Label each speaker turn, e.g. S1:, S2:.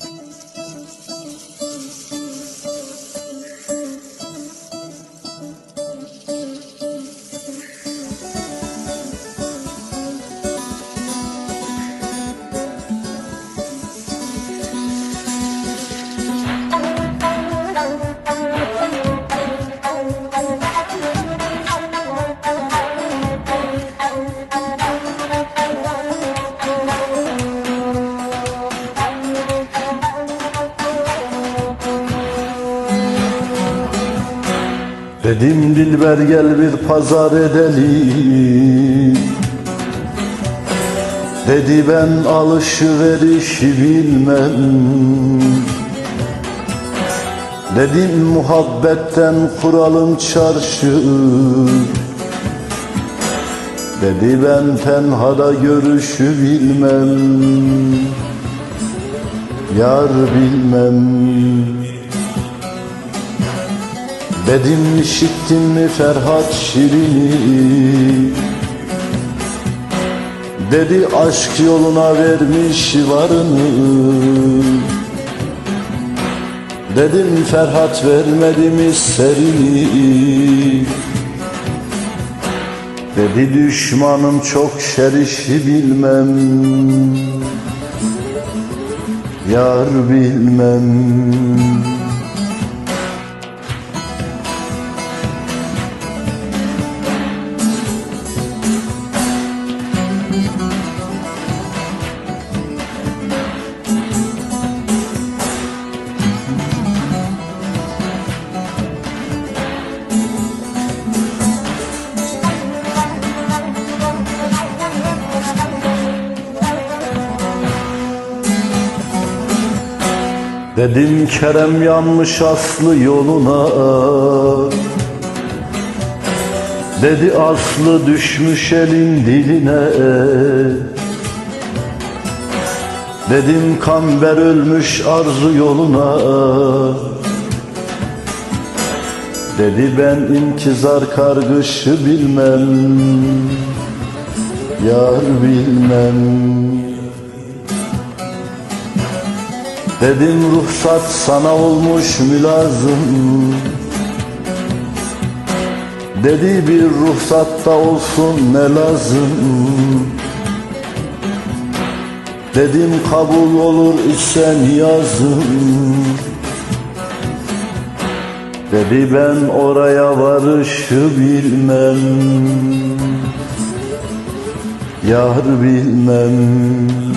S1: Thank you. Dedim Dilber gel bir pazar edelim. Dedi ben alışverişi bilmem. Dedim muhabbetten kuralım çarşı. Dedi ben tenhada görüşü bilmem. Yar bilmem Dedim işittin mi Ferhat Şirin'i? Dedi aşk yoluna vermiş varını. Dedim Ferhat vermedi mi serini? Dedi düşmanım çok şerişi bilmem. Yar bilmem Dedim Kerem yanmış aslı yoluna. Dedi aslı düşmüş elin diline. Dedim kamber ölmüş arzu yoluna. Dedi ben intizar kargışı bilmem Yar bilmem Dedim ruhsat sana olmuş mülazım. Dedi bir ruhsatta olsun ne lazım. Dedim kabul olur ise niyazım. Dedi ben oraya varışı bilmem. Yar bilmem